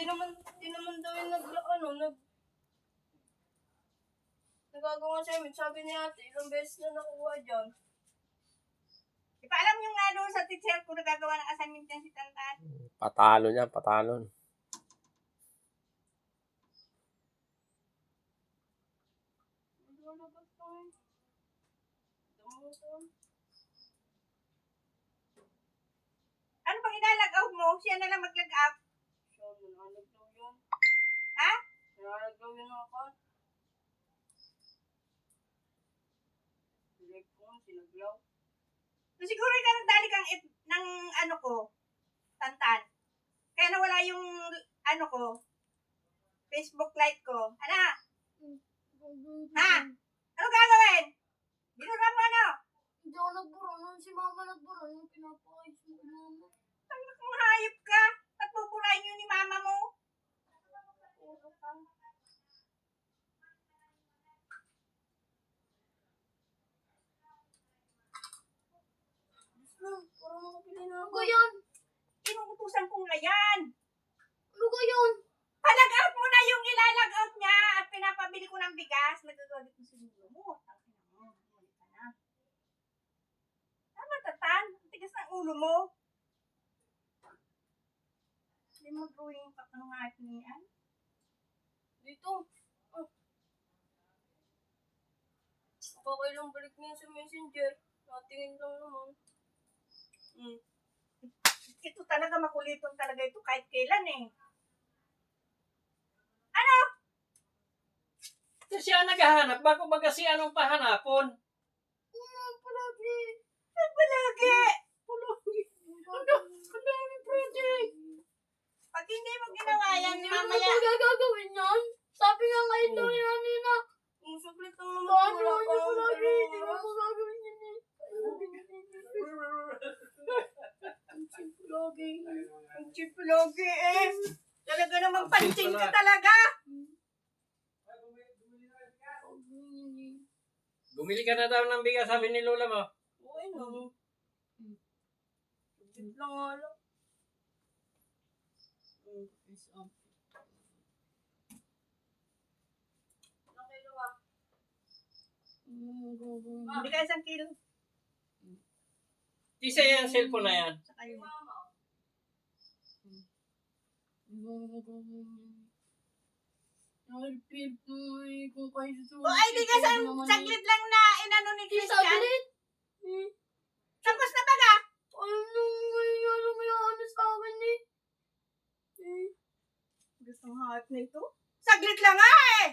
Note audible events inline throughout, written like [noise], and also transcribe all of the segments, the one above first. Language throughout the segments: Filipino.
Hindi naman, hindi naman daw yung nag, ano, nag, nagagawa sa amin. Sabi ni ate, ilang beses na nakuha dyan. Ipaalam yung nga doon sa teacher kung nagagawa ng assignment niya si Tantan. Patalo niya, patalon. Ano bang inalag out mo? Siya na lang mag-lag out. Siya, nananag daw yun. Ang account. Select phone, sinaglaw. So, siguro ka nagdali kang it, ng ano ko, Tantan. Kaya nawala yung ano ko, Facebook like ko. Ano? Ha? Ano gagawin? Binura mo ano? Hindi ako nagburo. Nung si mama nagburo, nung pinapakay si mama. Ang kung hayop ka. Ba't buburahin yun ni mama mo? Puro ka. Gusto, parang makapili na ako. yan? Inuutusan ko nga yan. Ano ka yun? Palag out mo na yung ilalag out niya at pinapabili ko ng bigas. Nagagalit mo sa ulo mo. Tangina mo. Bumalik ka na. Tama, Tatan. Tigas ng ulo mo. Hindi mo drawing pa ng ating yan. Dito. Oh. Okay lang balik niya sa messenger. Natingin lang naman. Mm. Ito talaga makuliton talaga ito kahit kailan eh. Ano? Kasi siya naghahanap, bago baga si anong pahanapon. Ano, palagi. Nagbalagi. Ang da- ang dami project. Pag hindi mo ginawa yan, mamaya. Ano gagawin yan? Sabi nga ngayon daw yan, Nina. Ang saglit lang naman. Ano naman yung palagi? Hindi mo magagawin yan eh. [laughs] Ang palagi. Ang chiplogi eh. Talaga naman pancing ka talaga. Bumili ka na daw ng bigas, sabi ni Lola mo. Okay na. Saglit lang nga lang. Ah? Hindi ka isang kilo. Isa yan, cellphone na yan. Saka yun. Mama. O ay, di ka sa, saglit lang na inano ni Christian. Tapos na baga. Gusto ng heart na ito? Saglit lang nga eh.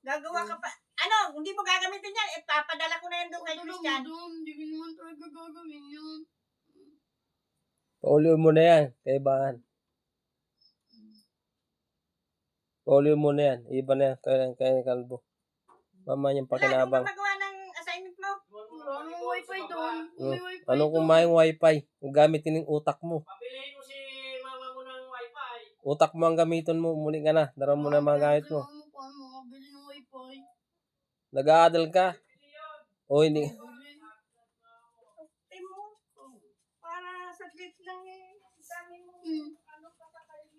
Gagawa ka pa. Ano, hindi mo gagamitin yan. Eh, papadala ko na yan doon kay Christian. Hindi ko naman talaga gagawin yun. Paulio mo na yan, kaibahan. Paulio mo na yan. Iba na yan, kaya, kaya kalbo. Mama niyang Wala, pakinabang. nung magawa ng assignment mo. Wala nang wifi doon. Hmm. Wifi Ano kung may wifi? Kung gamitin yung utak mo. Pabilihin mo si mama mo ng wifi. Utak mo ang gamitin mo. Muli ka na. Dara mo na mga gamit mo. Nag-aadal ka. O hindi saglit lang eh. Ang dami mong hmm. ano pa sa kayo.